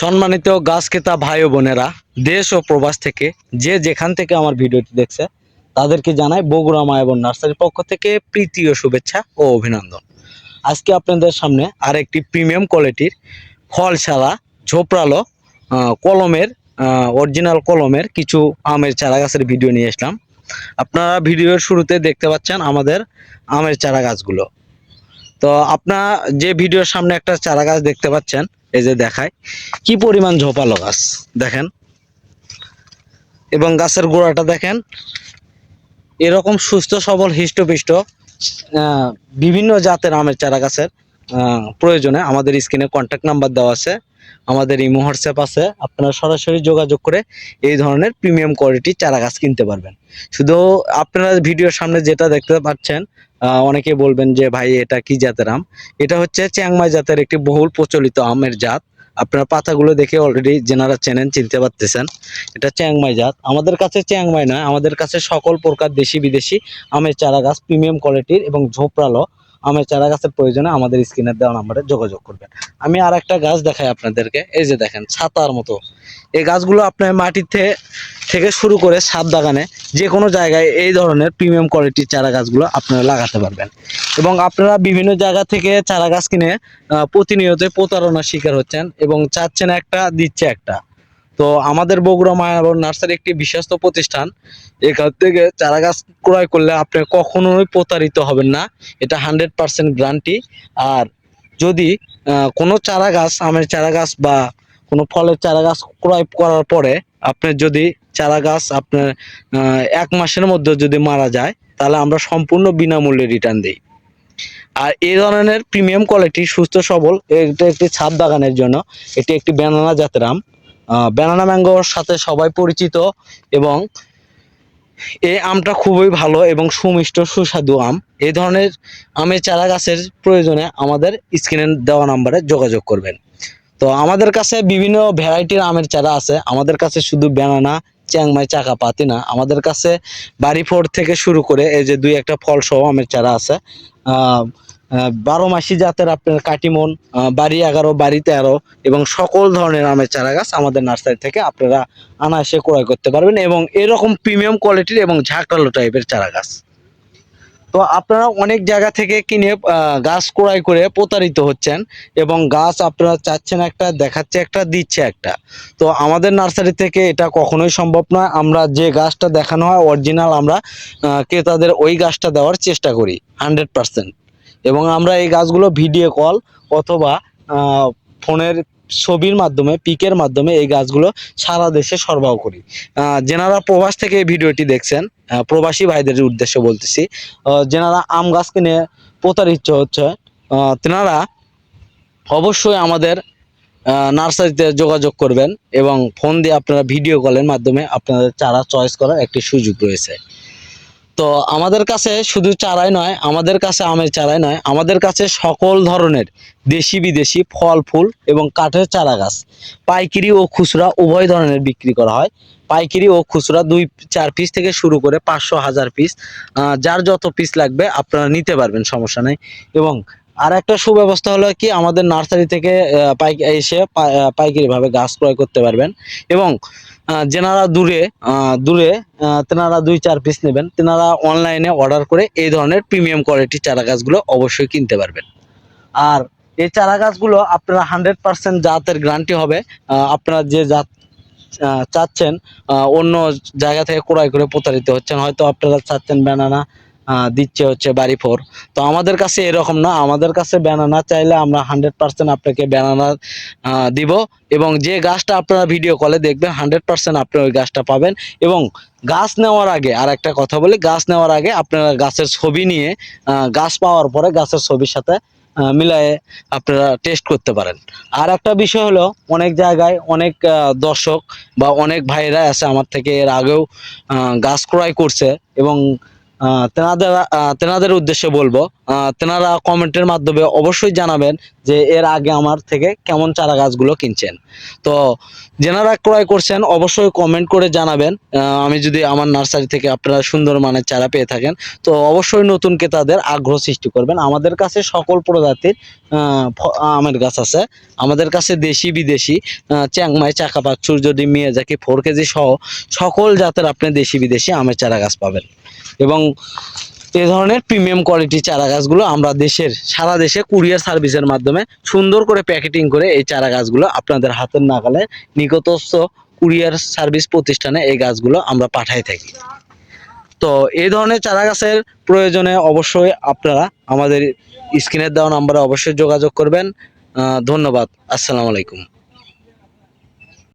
সম্মানিত গাছ ক্রেতা ভাই বোনেরা, দেশ ও প্রবাস থেকে যে যেখান থেকে আমার ভিডিওটি দেখছে, তাদেরকে জানাই বগুড়া মায়াবন নার্সারির পক্ষ থেকে প্রীতি ও শুভেচ্ছা ও অভিনন্দন। আজকে আপনাদের সামনে আরেকটি প্রিমিয়াম কোয়ালিটির ফল ছাড়া ঝোপড়ালো কলমের অরিজিনাল কলমের কিছু আমের চারা গাছের ভিডিও নিয়ে আসলাম। আপনারা ভিডিওর শুরুতে দেখতে পাচ্ছেন আমাদের আমের চারা গাছগুলো। তো আপনারা যে ভিডিওর সামনে একটা চারা গাছ দেখতে পাচ্ছেন এই যে দেখায় কি পরিমাণ ঝোপালো গাছ, দেখেন। এবং গাছের গোড়াটা দেখেন, এরকম সুস্থ, সবল, হৃষ্টপিষ্ট বিভিন্ন জাতের আমের চারা গাছের প্রয়োজনে আমাদের স্ক্রিনে কন্ট্যাক্ট নাম্বার দেওয়া আছে। আমাদের ইমো হোয়াটসঅ্যাপ আছে, আপনারা সরাসরি যোগাযোগ করে এই ধরনের প্রিমিয়াম কোয়ালিটির চারা গাছ কিনতে পারবেন। শুধু আপনারা ভিডিওর সামনে যেটা দেখতে পাচ্ছেন অনেকে বলবেন যে, ভাই, এটা কি জাতের আম? এটা হচ্ছে চ্যাংমাই জাতের একটি বহুল প্রচলিত আমের জাত। আপনার পাতাগুলো দেখে অলরেডি যেনারা চেনেন, চিনতে পারতেছেন। এটা চ্যাংমাই জাত। আমাদের কাছে চ্যাংমাই নয়, আমাদের কাছে সকল প্রকার দেশি বিদেশি আমের চারা গাছ প্রিমিয়াম কোয়ালিটির এবং ঝোপড়ালো আমের চারা গাছের প্রয়োজনে আমাদের স্ক্রিনের দেওয়া নাম্বারে যোগাযোগ করবেন। আমি আর একটা গাছ দেখাই আপনাদেরকে। এই যে দেখেন, ছাতার মতো। এই গাছগুলো আপনার মাটিতে থেকে শুরু করে ছাদ বাগানে যে কোনো জায়গায় এই ধরনের প্রিমিয়াম কোয়ালিটির চারা গাছগুলো আপনারা লাগাতে পারবেন। এবং আপনারা বিভিন্ন জায়গা থেকে চারা গাছ কিনে প্রতিনিয়ত প্রতারণার শিকার হচ্ছেন এবং চাচ্ছেন একটা, দিচ্ছে একটা। তো আমাদের বগুড়া মায়াবর নার্সারি একটি বিশ্বস্ত প্রতিষ্ঠান। এখান থেকে চারা গাছ ক্রয় করলে আপনি কখনোই প্রতারিত হবেন না। এটা হান্ড্রেড পার্সেন্ট গ্যারান্টি। আর যদি কোনো চারা গাছ, আমের চারা গাছ বা কোনো ফলের চারা গাছ ক্রয় করার পরে আপনার যদি চারা গাছ আপনার এক মাসের মধ্যে যদি মারা যায়, তাহলে আমরা সম্পূর্ণ বিনামূল্যে রিটার্ন দিই। আর এই ধরনের প্রিমিয়াম কোয়ালিটি সুস্থ, সবল, এটা একটি ছাদ বাগানের জন্য। এটি একটি ব্যানানা জাতের আম। ব্যানানা ম্যাঙ্গোর সাথে সবাই পরিচিত এবং এই আমটা খুবই ভালো এবং সুমিষ্ট সুস্বাদু আম। এই ধরনের আমের চারা গাছের প্রয়োজনে আমাদের স্ক্রিনে দেওয়া নাম্বারে যোগাযোগ করবেন। তো আমাদের কাছে বিভিন্ন ভ্যারাইটির আমের চারা আছে। আমাদের কাছে শুধু ব্যানানা চ্যাংমাই চাকা পাতি না। আমাদের কাছে বাড়ি ফোর থেকে শুরু করে এই যে দুই একটা ফল সহ আমের চারা আছে। বারো মাসি জাতের আপনার কাটিমন বাড়ি এগারো, বাড়ি তেরো এবং সকল ধরনের আমের চারা গাছ আমাদের নার্সারি থেকে আপনারা অনায়াসে ক্রয় করতে পারবেন এবং এরকম প্রিমিয়াম কোয়ালিটির এবং ঝাঁকালো টাইপের চারা গাছ তো আপনারা অনেক জায়গা থেকে কিনে গাছ ক্রয় করে প্রতারিত হচ্ছেন এবং গাছ আপনারা চাচ্ছেন একটা, দেখাচ্ছে একটা, দিচ্ছে একটা। তো আমাদের নার্সারি থেকে এটা কখনোই সম্ভব নয়। আমরা যে গাছটা দেখানো হয়, অরিজিনাল আমরা ক্রেতাদের ওই গাছটা দেওয়ার চেষ্টা করি হান্ড্রেড পার্সেন্ট এবং আমরা এই গাছগুলো ভিডিও কল অথবা ফোনের ছবির মাধ্যমে, পিকের মাধ্যমে এই গাছগুলো সারা দেশে সরবরাহ করি। যেনারা প্রবাস থেকে এই ভিডিওটি দেখছেন প্রবাসী ভাইদের উদ্দেশ্যে বলতেছি যেনারা আম গাছ কিনে প্রতারিত হচ্ছে তেনারা অবশ্যই আমাদের নার্সারিতে যোগাযোগ করবেন এবং ফোন দিয়ে আপনারা ভিডিও কলের মাধ্যমে আপনাদের চারা চয়েস করার একটি সুযোগ রয়েছে। তো আমাদের কাছে শুধু চারাই নয়, আমাদের কাছে আমের চারাই নয়, আমাদের কাছে সকল ধরনের দেশি বিদেশি ফল, ফুল এবং কাঠের চারা গাছ। পাইকিরি ও খুচরা উভয় ধরনের বিক্রি করা হয়। পাইকিরি ও খুচরা দুই, চার পিস থেকে শুরু করে পাঁচশো হাজার পিস যার যত পিস লাগবে আপনারা নিতে পারবেন, সমস্যা নেই। এবং আর একটা সুব্যবস্থা হলো কি আমাদের নার্সারি থেকে আহ, পাইক এসে পাইকারিভাবে গাছ ক্রয় করতে পারবেন। এবং যেনারা দূরে দূরে তেনারা দুই চার পিস নেবেন তেনারা অনলাইনে অর্ডার করে এই ধরনের প্রিমিয়াম কোয়ালিটির চারা গাছগুলো অবশ্যই কিনতে পারবেন। আর এই চারা গাছগুলো আপনারা হান্ড্রেড পার্সেন্ট জাতের গ্যারান্টি হবে। আপনারা যে জাত চাচ্ছেন অন্য জায়গা থেকে ক্রয় করে প্রতারিত হচ্ছেন হয়তো আপনারা চাচ্ছেন ব্যানানা দিচ্ছে হচ্ছে বাড়ি ফোর। তো আমাদের কাছে এরকম না, আমাদের কাছে ব্যানানা চাইলে আমরা হান্ড্রেড পার্সেন্ট আপনাকে ব্যানানা দিব এবং যে গাছটা আপনারা ভিডিও কলে দেখবেন হান্ড্রেড পার্সেন্ট আপনি ওই গাছটা পাবেন এবং গাছ নেওয়ার আগে আর একটা কথা বলি, গাছ নেওয়ার আগে আপনারা গাছের ছবি নিয়ে গাছ পাওয়ার পরে গাছের ছবির সাথে মিলায়ে আপনারা টেস্ট করতে পারেন। আর একটা বিষয় হলো, অনেক জায়গায় অনেক দর্শক বা অনেক ভাইরা আছে আমার থেকে, এর আগেও গাছ ক্রয় করছে এবং তেনাদের তেনাদের উদ্দেশ্যে বলব। তেনারা কমেন্টের মাধ্যমে অবশ্যই জানাবেন যে এর আগে আমার থেকে কেমন চারা গাছগুলো কিনছেন। তো যেনারা ক্রয় করছেন, অবশ্যই কমেন্ট করে জানাবেন। আমি যদি আমার নার্সারি থেকে আপনারা সুন্দর মানের চারা পেয়ে থাকেন, তো অবশ্যই নতুন ক্রেতাদের আগ্রহ সৃষ্টি করবেন। আমাদের কাছে সকল প্রজাতির আমের গাছ আছে। আমাদের কাছে দেশি, বিদেশি চ্যাংমাই, চাকাপাক সূর্যডিম মিয়াজাকি ফোর কেজি সহ সকল জাতের আপনি দেশি, বিদেশি আমের চারা গাছ পাবেন। এবং এই ধরনের প্রিমিয়াম কোয়ালিটি চারা গাছগুলো আমরা দেশের, সারা দেশে কুরিয়ার সার্ভিসের মাধ্যমে সুন্দর করে প্যাকেটিং করে এই চারা গাছগুলো আপনাদের হাতের নাগালে নিকটস্থ কুরিয়ার সার্ভিস প্রতিষ্ঠানে এই গাছগুলো আমরা পাঠাই থাকি। তো এই ধরনের চারা গাছের প্রয়োজনে অবশ্যই আপনারা আমাদের স্ক্রিনের দেওয়া নাম্বারে অবশ্যই যোগাযোগ করবেন। ধন্যবাদ। আসসালামু আলাইকুম।